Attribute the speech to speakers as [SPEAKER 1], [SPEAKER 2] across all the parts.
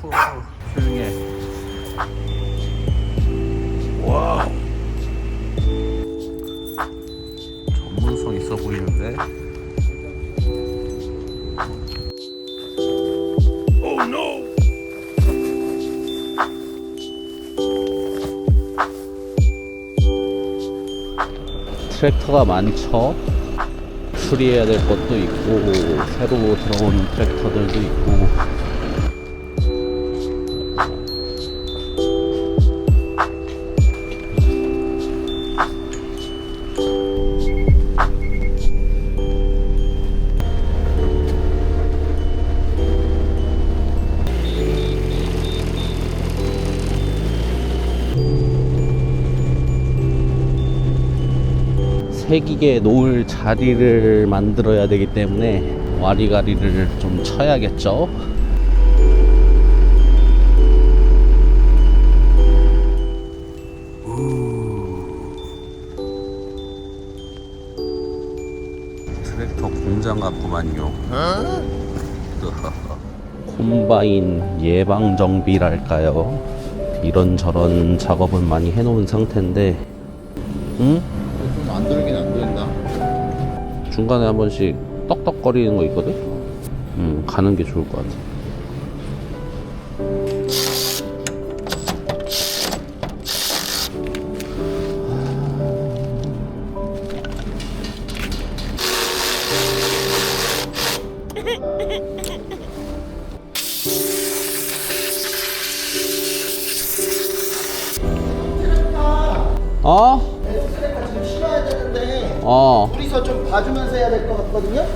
[SPEAKER 1] 추워. 조용해. 와. 전문성 있어 보이는데. Oh no. 트랙터가 많죠. 수리해야 될 것도 있고 새로 들어오는 트랙터들도 있고 새기게 놓을 자리를 만들어야 되기 때문에 와리가리를 좀 쳐야겠죠. 트랙터 공장 같구만요. 콤바인 예방 정비랄까요? 이런저런 작업은 많이 해놓은 상태인데, 응?
[SPEAKER 2] 좀안 들긴 안 된다.
[SPEAKER 1] 중간에 한 번씩 떡떡거리는 거 있거든? 음, 가는 게 좋을 것 같아. 어?
[SPEAKER 3] 어. 둘이서 좀 봐주면서 해야 될 것 같거든요.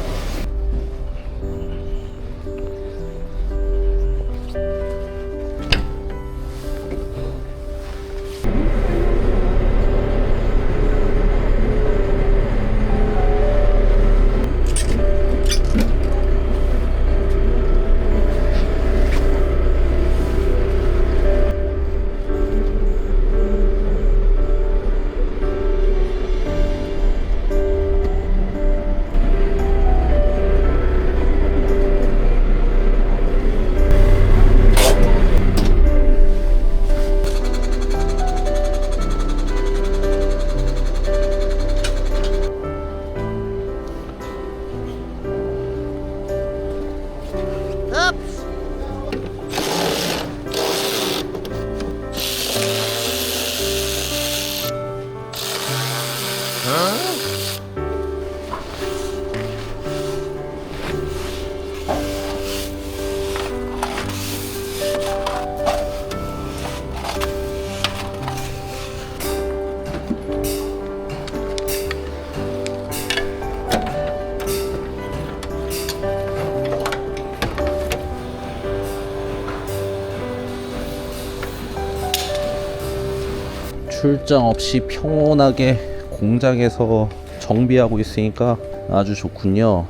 [SPEAKER 1] 출장 없이 평온하게 공장에서 정비하고 있으니까 아주 좋군요.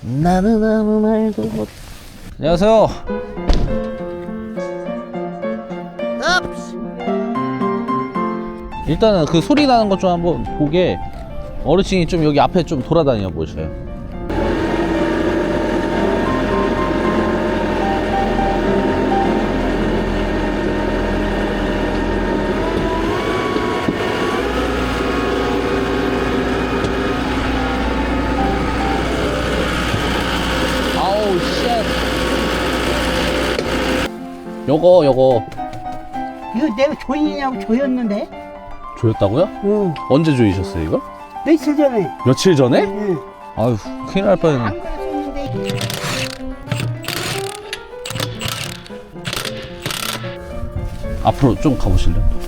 [SPEAKER 1] 나는 아무 말도 못. 안녕하세요. 일단은 그 소리 나는 것 좀 한번 보게 어르신이 좀 여기 앞에 좀 돌아다녀 보세요. 요거 요거
[SPEAKER 4] 이거 내가 조이냐고 조였는데?
[SPEAKER 1] 조였다고요?
[SPEAKER 4] 응.
[SPEAKER 1] 언제 조이셨어요 이걸?
[SPEAKER 4] 며칠 전에.
[SPEAKER 1] 며칠 전에?
[SPEAKER 4] 응.
[SPEAKER 1] 아유 큰일 날 뻔했네.
[SPEAKER 4] 안 그랬었는데.
[SPEAKER 1] 앞으로 좀 가보실래요?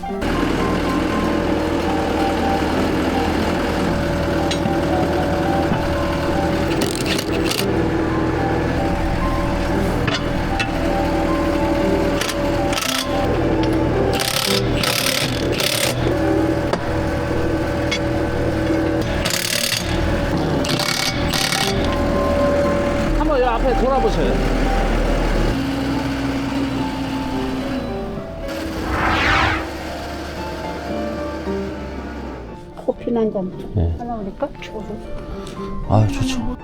[SPEAKER 1] 돌아보세요.
[SPEAKER 4] 커피나 한잔
[SPEAKER 1] 네.
[SPEAKER 4] 하나 그럴까? 추워서.
[SPEAKER 1] 아 좋죠.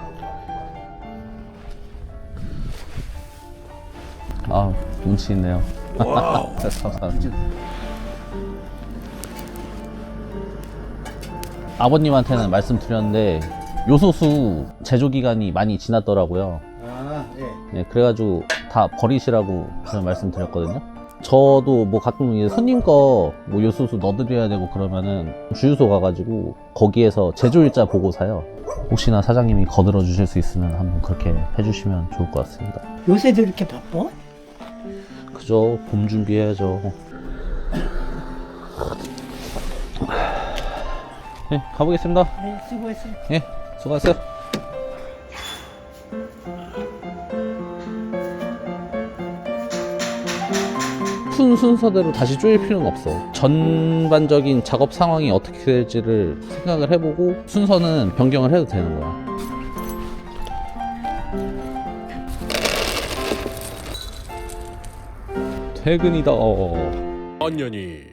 [SPEAKER 1] 아 운치 있네요. 아버님한테는 말씀드렸는데 요소수 제조 기간이 많이 지났더라고요.
[SPEAKER 3] 아, 예.
[SPEAKER 1] 예, 그래가지고 다 버리시라고 저는 말씀드렸거든요. 저도 뭐 가끔 이제 손님 거뭐 요소수 넣어드려야 되고 그러면은 주유소 가가지고 거기에서 제조일자 보고 사요. 혹시나 사장님이 거들어 주실 수 있으면 한번 그렇게 해주시면 좋을 것 같습니다.
[SPEAKER 4] 요새도 이렇게 바빠?
[SPEAKER 1] 그죠? 봄 준비해야죠. 네, 가보겠습니다.
[SPEAKER 4] 네, 수고했어.
[SPEAKER 1] 예, 수고하세요. 푼 순서대로 다시 쪼일 필요는 없어. 전반적인 작업 상황이 어떻게 될지를 생각을 해보고 순서는 변경을 해도 되는 거야. 퇴근이다.
[SPEAKER 5] 언년이